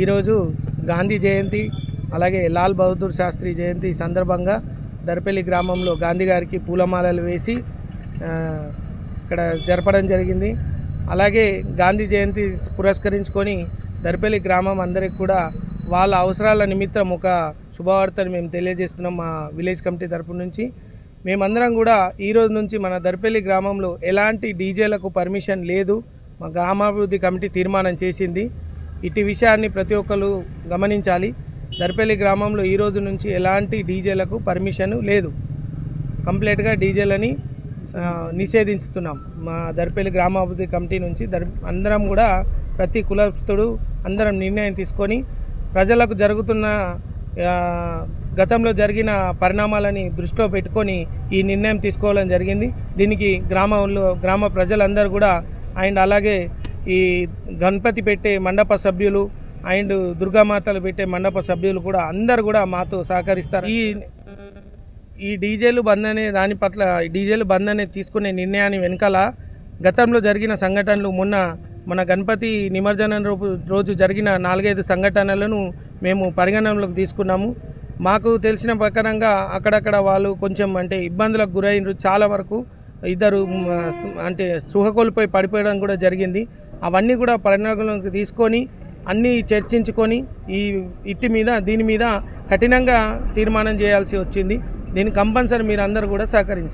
ఈరోజు గాంధీ జయంతి అలాగే లాల్ బహదూర్ శాస్త్రి జయంతి సందర్భంగా దర్పల్లి గ్రామంలో గాంధీ గారికి పూలమాలలు వేసి ఇక్కడ జరపడం జరిగింది. అలాగే గాంధీ జయంతి పురస్కరించుకొని దర్పల్లి గ్రామం అందరికి కూడా వాళ్ళ అవసరాల నిమిత్తం ఒక శుభవార్తను మేము తెలియజేస్తున్నాం మా విలేజ్ కమిటీ తరపు నుంచి. మేమందరం కూడా ఈ రోజు నుంచి మన దర్పల్లి గ్రామంలో ఎలాంటి డీజేలకు పర్మిషన్ లేదు. మా గ్రామాభివృద్ధి కమిటీ తీర్మానం చేసింది. ఇటు విషయాన్ని ప్రతి ఒక్కరు గమనించాలి. దర్పల్లి గ్రామంలో ఈ రోజు నుంచి ఎలాంటి డీజేలకు పర్మిషన్ లేదు. కంప్లీట్గా డీజేలని నిషేధిస్తున్నాం. మా దర్పల్లి గ్రామాభివృద్ధి కమిటీ నుంచి దర్ అందరం కూడా ప్రతి కులస్తుడు అందరం నిర్ణయం తీసుకొని ప్రజలకు జరుగుతున్న గతంలో జరిగిన పరిణామాలని దృష్టిలో పెట్టుకొని ఈ నిర్ణయం తీసుకోవడం జరిగింది. దీనికి గ్రామంలో గ్రామ ప్రజలందరూ కూడా అండ్ అలాగే ఈ గణపతి పెట్టే మండప సభ్యులు అండ్ దుర్గామాతలు పెట్టే మండప సభ్యులు కూడా అందరు కూడా మాతో సహకరిస్తారు. ఈ ఈ డీజేలు బంద్ అనే దాని పట్ల డీజేలు బంద్ అనే తీసుకునే నిర్ణయాన్ని వెనకాల గతంలో జరిగిన సంఘటనలు మొన్న మన గణపతి నిమజ్జనం రోజు రోజు జరిగిన నాలుగైదు సంఘటనలను మేము పరిగణనలోకి తీసుకున్నాము. మాకు తెలిసిన ప్రకారంగా అక్కడక్కడ వాళ్ళు కొంచెం అంటే ఇబ్బందులకు గురైనరు చాలా వరకు. ఇద్దరు అంటే స్పృహ కోల్పోయి పడిపోయడం కూడా జరిగింది. అవన్నీ కూడా పరిగణనలోకి తీసుకొని అన్నీ చర్చించుకొని ఈ ఇట్టి మీద దీని మీద కఠినంగా తీర్మానం చేయాల్సి వచ్చింది. దీనికి కంపల్సరీ మీరు అందరూ కూడా సహకరించాలి.